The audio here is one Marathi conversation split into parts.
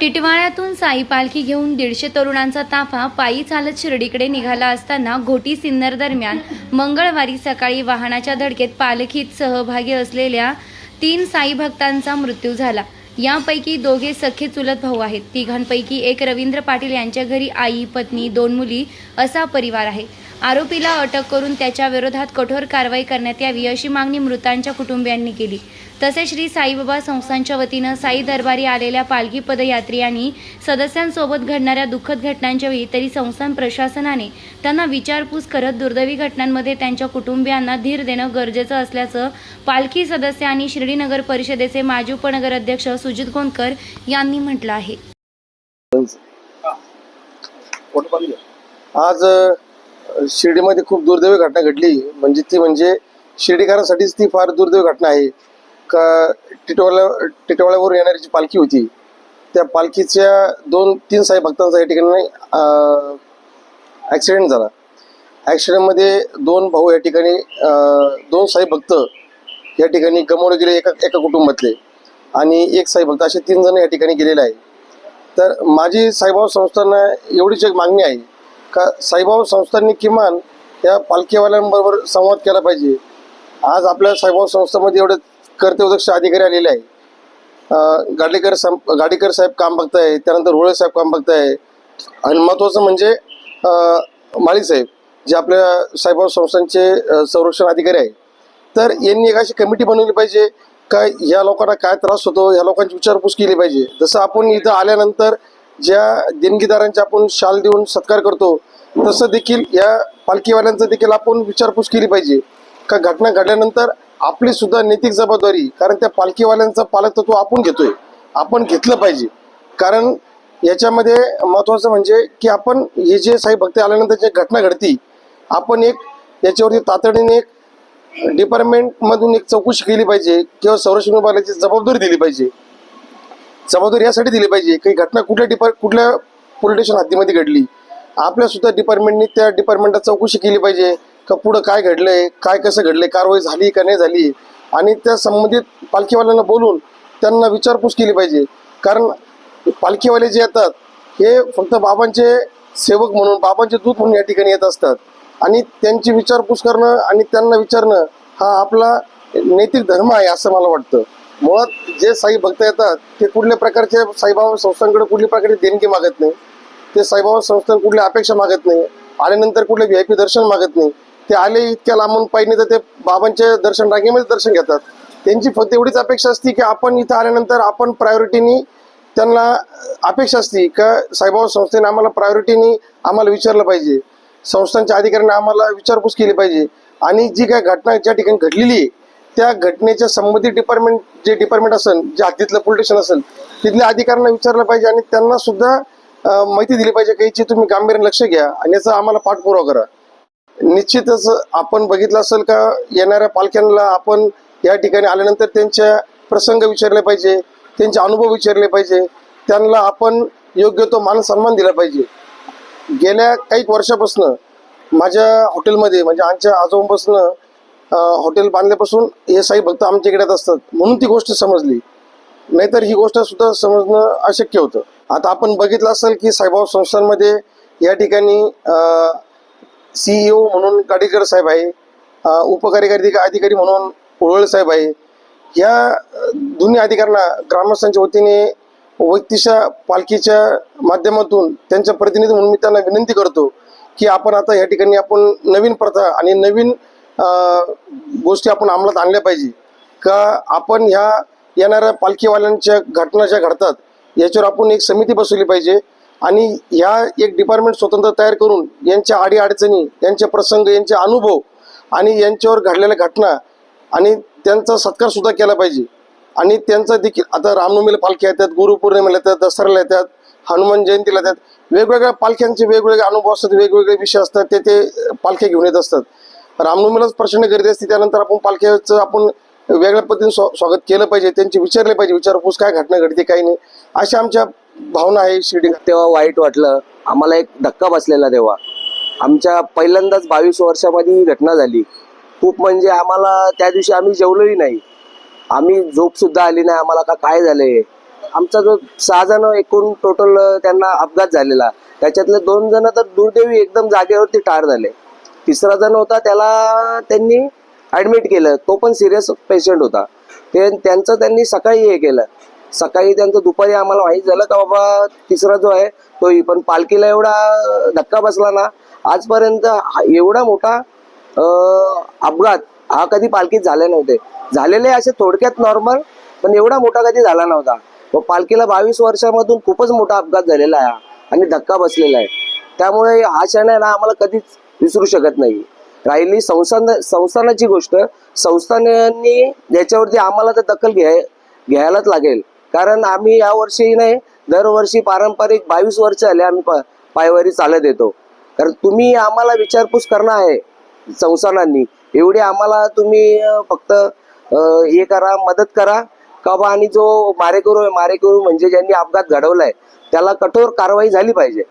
टिटवाळ्यातून साई पालखी घेऊन दीडशे तरुणांचा ताफा पायी चालत शिर्डीकडे निघाला असताना घोटी सिन्नर दरम्यान मंगळवारी सकाळी वाहनाच्या धडकेत पालखीत सहभागी असलेल्या तीन साई भक्तांचा मृत्यू झाला. यापैकी दोघे सख्खे चुलत भाऊ आहेत. तिघांपैकी एक रवींद्र पाटील यांच्या घरी आई पत्नी दोन मुली असा परिवार आहे. आरोपीला अटक करून त्याच्या विरोधात कठोर कारवाई करण्यात यावी अशी मागणी मृतांच्या कुटुंबियांनी केली. तसेच श्री साईबाबा संस्थांच्या वतीनं साई दरबारी आलेल्या पालखी पदयात्रियांनी सदस्यांसोबत घडणाऱ्या दुःखद घटनांच्या वेळी तरी संस्थान प्रशासनाने त्यांना विचारपूस करत दुर्दैवी घटनांमध्ये त्यांच्या कुटुंबियांना धीर देणं गरजेचं असल्याचं पालखी सदस्य आणि शिर्डी नगर परिषदेचे माजी उपनगर अध्यक्ष सुजित गोंदकर यांनी म्हटलं आहे. आज शिर्डीमध्ये खूप दुर्दैवी घटना घडली. म्हणजे ती म्हणजे शिर्डीकरांसाठीच ती फार दुर्दैवी घटना आहे. का टिटवाळ्या टिटवाळ्यावरून येणारी जी पालखी होती त्या पालखीच्या दोन तीन साई भक्तांचा या ठिकाणी ॲक्सिडेंट झाला. ॲक्सिडेंटमध्ये दोन भाऊ या ठिकाणी दोन साई भक्त या ठिकाणी गमावले गेले एका एका कुटुंबातले. आणि एक साई भक्त असे तीन जण या ठिकाणी गेलेले आहे तर माझी साईबाबा संस्थांना एवढीच एक मागणी आहे का साईबाबा संस्थांनी किमान या पालखीवाल्यांबरोबर संवाद केला पाहिजे. आज आपल्या साईबाबा संस्थांमध्ये एवढे कर्तव्यदक्ष अधिकारी आलेले आहे गाडीकर साहेब गाडीकर साहेब काम बघताय त्यानंतर रोळे साहेब काम बघताय. आणि महत्त्वाचं म्हणजे माळी साहेब जे आपल्या साईबाबा संस्थांचे संरक्षण अधिकारी आहे तर यांनी एक अशी कमिटी बनवली पाहिजे का या लोकांना काय त्रास होतो या लोकांची विचारपूस केली पाहिजे. जसं आपण इथं आल्यानंतर ज्या देणगीदारांचे आपण शाल देऊन सत्कार करतो तसं देखील या पालखीवाल्यांचं देखील आपण विचारपूस केली पाहिजे. का घटना घडल्यानंतर आपली सुद्धा नैतिक जबाबदारी कारण त्या पालखीवाल्यांचं पालकत्व आपण घेतोय. आपण घेतलं पाहिजे. कारण याच्यामध्ये महत्वाचं म्हणजे की आपण हे जे साई भक्ते आल्यानंतर जे घटना घडती आपण एक याच्यावरती तातडीने एक डिपार्टमेंटमधून एक चौकशी केली पाहिजे किंवा संरक्षण विभागाची जबाबदारी दिली पाहिजे. जबाबदारी यासाठी दिली पाहिजे. काही घटना कुठल्या डिपार्ट कुठल्या पोलीस स्टेशन हद्दीमध्ये घडली? आपल्या सुद्धा डिपार्टमेंटनी त्या डिपार्टमेंटात चौकशी केली पाहिजे. का पुढं काय घडलंय? काय कसं घडलंय? कारवाई झाली का नाही झाली? आणि त्या संबंधित पालखीवाल्यांना बोलून त्यांना विचारपूस केली पाहिजे. कारण पालखीवाले जे येतात हे फक्त बाबांचे सेवक म्हणून बाबांचे दूत म्हणून या ठिकाणी येत असतात. आणि त्यांची विचारपूस करणं आणि त्यांना विचारणं हा आपला नैतिक धर्म आहे असं मला वाटतं. मुळात जे साई भक्त येतात ते कुठल्या प्रकारचे साईबाबा संस्थांकडे कुठल्या प्रकारची देणगी मागत नाही. ते साईबाबा संस्थान कुठल्या अपेक्षा मागत नाही. आल्यानंतर कुठले व्ही आय पी दर्शन मागत नाही. ते आले इतक्या लांबून पाहिजे तर ते बाबांचे दर्शन रांगेमध्ये दर्शन घेतात. त्यांची फक्त एवढीच अपेक्षा असते की आपण इथं आल्यानंतर आपण प्रायोरिटीनी त्यांना अपेक्षा असते का साईबाबा संस्थेने आम्हाला प्रायोरिटीनी आम्हाला विचारलं पाहिजे. संस्थांच्या अधिकाऱ्यांनी आम्हाला विचारपूस केली पाहिजे. आणि जी काय घटना ज्या ठिकाणी घडलेली आहे त्या घटनेच्या संबंधित डिपार्टमेंट जे डिपार्टमेंट असेल जे हद्दीतलं पोलीस स्टेशन असेल तिथल्या अधिकाऱ्यांना विचारलं पाहिजे आणि त्यांना सुद्धा माहिती दिली पाहिजे की याची तुम्ही गांभीर्याने लक्ष घ्या आणि याचा आम्हाला पाठपुरावा करा. निश्चितच आपण बघितलं असेल का येणाऱ्या पालख्यांना आपण या ठिकाणी आल्यानंतर त्यांच्या प्रसंग विचारले पाहिजे त्यांचे अनुभव विचारले पाहिजे त्यांना आपण योग्य तो मान सन्मान दिला पाहिजे. गेल्या काही वर्षापासून माझ्या हॉटेलमध्ये म्हणजे आमच्या आजोबापासून हॉटेल बांधल्यापासून हे साई भक्त आमच्या इकडे असतात. म्हणून ती गोष्ट समजली. नाहीतर ही गोष्ट सुद्धा समजणं अशक्य होतं. आता आपण बघितलं असेल की साईबाबा संस्थांमध्ये या ठिकाणी सीईओ म्हणून गाडीकर साहेब आहे उपकार्यकारी अधिकारी म्हणून उळवळ साहेब आहे. या दोन्ही अधिकाऱ्यांना ग्रामस्थांच्या वतीने व्यक्तिशा पालखीच्या माध्यमातून त्यांच्या प्रतिनिधी म्हणून मी त्यांना विनंती करतो की आपण आता या ठिकाणी आपण नवीन प्रथा आणि नवीन गोष्टी आपण अंमलात आणल्या पाहिजे. का आपण ह्या येणाऱ्या पालखीवाल्यांच्या घटना ज्या घडतात याच्यावर आपण एक समिती बसवली पाहिजे आणि ह्या एक डिपार्टमेंट स्वतंत्र तयार करून यांच्या आडी अडचणी यांचे प्रसंग यांचे अनुभव आणि यांच्यावर घडलेल्या घटना आणि त्यांचा सत्कार सुद्धा केला पाहिजे. आणि त्यांचा देखील आता रामनवमीला पालख्या येतात गुरुपौर्णिमेला येतात दसऱ्याला येतात हनुमान जयंतीला येतात वेगवेगळ्या पालख्यांचे वेगवेगळे अनुभव असतात वेगवेगळे विषय असतात ते ते पालख्या घेऊन येत असतात. रामनवमीलाच प्रचंड गर्दी असते त्यानंतर आपण पालख्याचं आपण वेगळ्या पद्धतीने स्वा- स्वागत केलं पाहिजे त्यांचे विचारले पाहिजे विचारपूस काय घटना घडते काही नाही अशा आमच्या भावना आहे शिर्डी तेव्हा वाईट वाटलं आम्हाला एक धक्का बसलेला तेव्हा. आमच्या पहिल्यांदाच बावीस वर्षामध्ये ही घटना झाली. खूप म्हणजे आम्हाला त्या दिवशी आम्ही जेवलोही नाही. आम्ही झोप सुद्धा आली नाही आम्हाला का काय झालंय? आमचा जो सहा जण एकूण टोटल त्यांना अपघात झालेला. त्याच्यातले दोन जण तर दुर्दैवी एकदम जागेवरती ठार झाले. तिसरा जण होता त्याला त्यांनी ऍडमिट केलं. तो पण सिरियस पेशंट होता. ते त्यांचं त्यांनी सकाळी हे केलं. सकाळी त्यांचं दुपारी आम्हाला माहीत झालं का बाबा तिसरा जो आहे तोही. पण पालखीला एवढा धक्का बसला ना आजपर्यंत एवढा मोठा अपघात हा कधी पालखीत झाले नव्हते. झालेले असे थोडक्यात नॉर्मल पण एवढा मोठा कधी झाला नव्हता. व पालखीला बावीस वर्षामधून खूपच मोठा अपघात झालेला आहे हा आणि धक्का बसलेला आहे. त्यामुळे हा क्षण आहे ना आम्हाला कधीच विसरू शकत नाही. राहिली संस्थान संस्थानाची गोष्ट संस्थानांनी याच्यावरती आम्हाला तर दखल घ्याय घ्यायलाच लागेल. कारण आम्ही यावर्षी नाही दरवर्षी पारंपरिक बावीस वर्ष आले आम्ही पा- पायवारी चालत येतो. कारण तुम्ही आम्हाला विचारपूस करणं आहे संस्थानांनी. एवढी आम्हाला तुम्ही फक्त हे करा मदत करा. का बा आणि जो मारेकरू आहे मारेकरू म्हणजे ज्यांनी अपघात घडवलाय त्याला कठोर कारवाई झाली पाहिजे.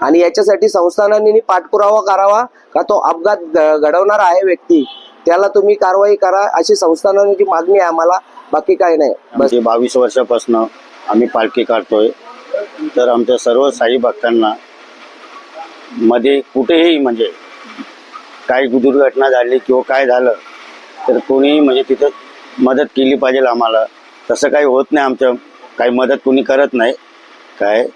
आणि याच्यासाठी संस्थानांनी पाठपुरावा करावा का तो अपघात घडवणारा आहे व्यक्ती. त्याला तुम्ही कारवाई करा अशी संस्थानांची मागणी आहे आम्हाला. बाकी काय नाही. बावीस वर्षापासून आम्ही पालखी काढतोय. तर आमच्या सर्व साई भक्तांना मध्ये कुठेही म्हणजे काही दुर्घटना झाली किंवा काय झालं तर कोणीही म्हणजे तिथं मदत केली पाहिजे आम्हाला. तसं काही होत नाही आमच्या काही मदत कोणी करत नाही. काय?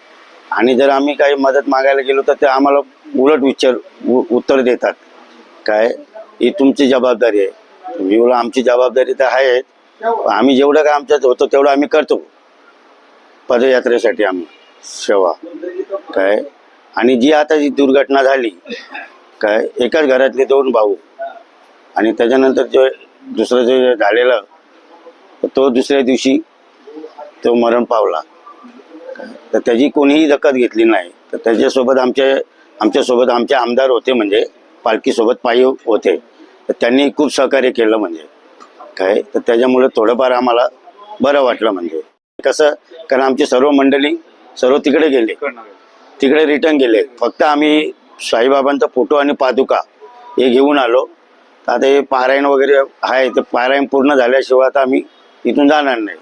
आणि जर आम्ही काही मदत मागायला गेलो तर ते आम्हाला उलट विचार उ- उत्तर देतात. काय? ही तुमची जबाबदारी आहे. तुम्ही बोला आमची जबाबदारी तर आहे आम्ही जेवढं काय आमच्यात होतं तेवढं आम्ही करतो. पदयात्रेसाठी आम्ही सेवा. काय? आणि जी आता जी दुर्घटना झाली काय? एकाच घरातले दोन भाऊ. आणि त्याच्यानंतर जे दुसरं जे झालेलं तो दुसऱ्या दिवशी तो मरण पावला. तर त्याची कोणीही दखत घेतली नाही. तर त्याच्यासोबत आमचे आमच्यासोबत आमचे आमदार होते म्हणजे पालखीसोबत पायी होते. तर त्यांनी खूप सहकार्य केलं म्हणजे. काय? तर त्याच्यामुळे थोडंफार आम्हाला बरं वाटलं म्हणजे. कसं? कारण आमची सर्व मंडळी सर्व तिकडे गेले. तिकडे रिटर्न गेले. फक्त आम्ही साईबाबांचा फोटो आणि पादुका हे घेऊन आलो. आता हे पारायण वगैरे आहे. ते पारायण पूर्ण झाल्याशिवाय आता आम्ही इथून जाणार नाही.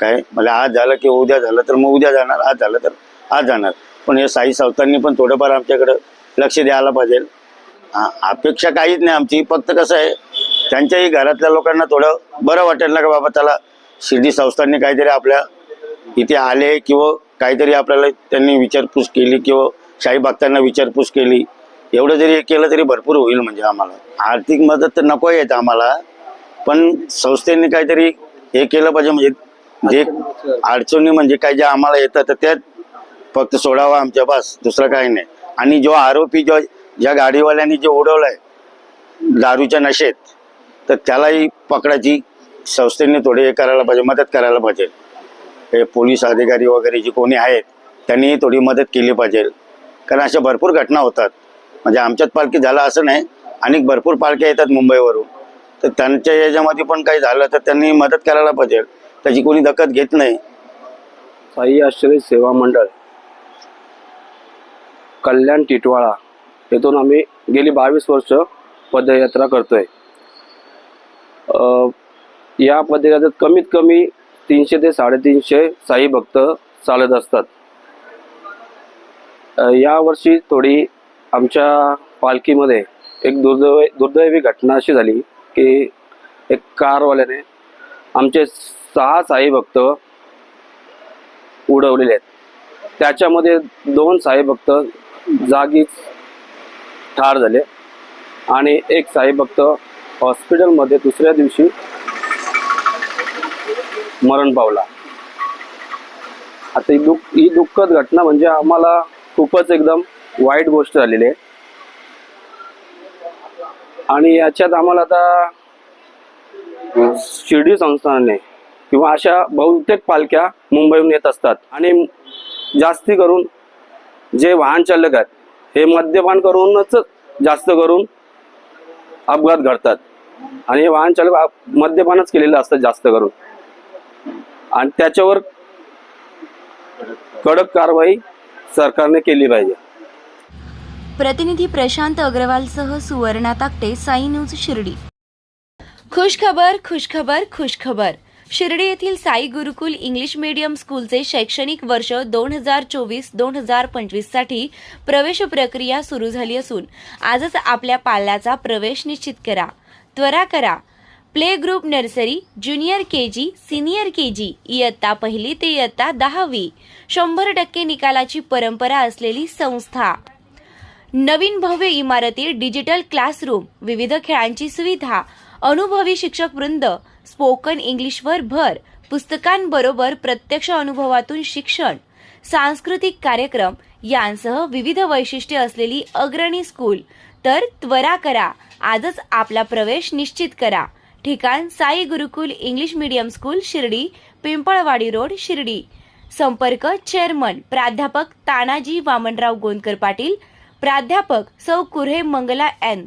काय? मला आज झालं की उद्या झालं तर मग उद्या जाणार आज झालं तर आज जाणार. पण हे साई संस्थांनी पण थोडंफार आमच्याकडं लक्ष द्यायला पाहिजे. अपेक्षा काहीच नाही आमची. फक्त कसं आहे त्यांच्याही घरातल्या लोकांना थोडं बरं वाटेल ना का बाबा त्याला शिर्डी संस्थांनी काहीतरी आपल्या इथे आले किंवा काहीतरी आपल्याला त्यांनी विचारपूस केली किंवा शाही भक्तांना विचारपूस केली. एवढं जरी केलं तरी भरपूर होईल म्हणजे आम्हाला. आर्थिक मदत तर नको येत आम्हाला पण संस्थेने काहीतरी हे केलं पाहिजे म्हणजे जे अडचणी म्हणजे काय ज्या आम्हाला येतात तर त्यात फक्त सोडावा आमच्या बस दुसरं काही नाही. आणि जो आरोपी जो ज्या गाडीवाल्यांनी जे उडवलाय दारूच्या नशेत तर त्यालाही पकडायची संस्थेने थोडी हे करायला पाहिजे मदत करायला पाहिजे. हे पोलीस अधिकारी वगैरे जे कोणी आहेत त्यांनी थोडी मदत केली पाहिजे. कारण अशा भरपूर घटना होतात. म्हणजे आमच्यात पालखी झालं असं नाही आणि भरपूर पालख्या येतात मुंबईवरून. तर त्यांच्या याच्यामध्ये पण काही झालं तर त्यांनी मदत करायला पाहिजे. त्याची कोणी दखत घेत नाही. साई आश्रय सेवा मंडळ कल्याण टिटवाळा येथून आम्ही गेली बावीस वर्ष पदयात्रा करतोय. या पदयात्रेत कमीत कमी तीनशे ते साडेतीनशे साई भक्त चालत असतात. या यावर्षी थोडी आमच्या पालखीमध्ये एक दुर्दैव दुर्दैवी घटना अशी झाली की एक कारवाल्याने आमचे सहा साई भक्त उडवलेले आहेत. त्याच्यामध्ये दोन साई भक्त जागीच ठार झाले आणि एक साई भक्त हॉस्पिटलमध्ये दुसऱ्या दिवशी मरण पावला. आता ही दुःख ही दुःखद घटना म्हणजे आम्हाला खूपच एकदम वाईट गोष्ट झालेली आहे. आणि याच्यात आम्हाला आता शिर्डी संस्थानाने किंवा अशा बहुतेक पालख्या मुंबईहून येत असतात. आणि जास्ती करून जे वाहन चालक आहेत हे मद्यपान करूनच जास्त करून अपघात घडतात. आणि हे वाहन चालक मद्यपानच केलेलं असतं जास्त करून. आणि त्याच्यावर कडक कारवाई सरकारने केली पाहिजे. प्रतिनिधी प्रशांत अग्रवालसह सुवर्णा ताकटे साई न्यूज शिर्डी. खुश खबर खुश खबर खुश खबर शिर्डी येथील साई गुरुकुल इंग्लिश मीडियम स्कूलचे शैक्षणिक वर्ष दोन हजार चोवीस दोन हजार पंचवीससाठी प्रवेश प्रक्रिया सुरू झाली असून आजच आपल्या पाल्याचा प्रवेश निश्चित करा. त्वरा करा. Play group nursery junior K G senior K G इयत्ता पहिली ते इयत्ता दहावी शंभर टक्के निकालाची परंपरा असलेली संस्था. नवीन भव्य इमारती डिजिटल क्लासरूम विविध खेळांची सुविधा अनुभवी शिक्षक वृंद स्पोकन इंग्लिशवर भर पुस्तकांबरोबर प्रत्यक्ष अनुभवातून शिक्षण सांस्कृतिक कार्यक्रम यांसह विविध वैशिष्ट्ये असलेली अग्रणी स्कूल. तर त्वरा करा आजच आपला प्रवेश निश्चित करा. ठिकाण Sai Gurukul English medium school Shirdi Pimpalwadi road Shirdi. संपर्क चेअरमन प्राध्यापक तानाजी वामनराव गोंदकर पाटील प्राध्यापक सौ कुर्हे मंगला एन.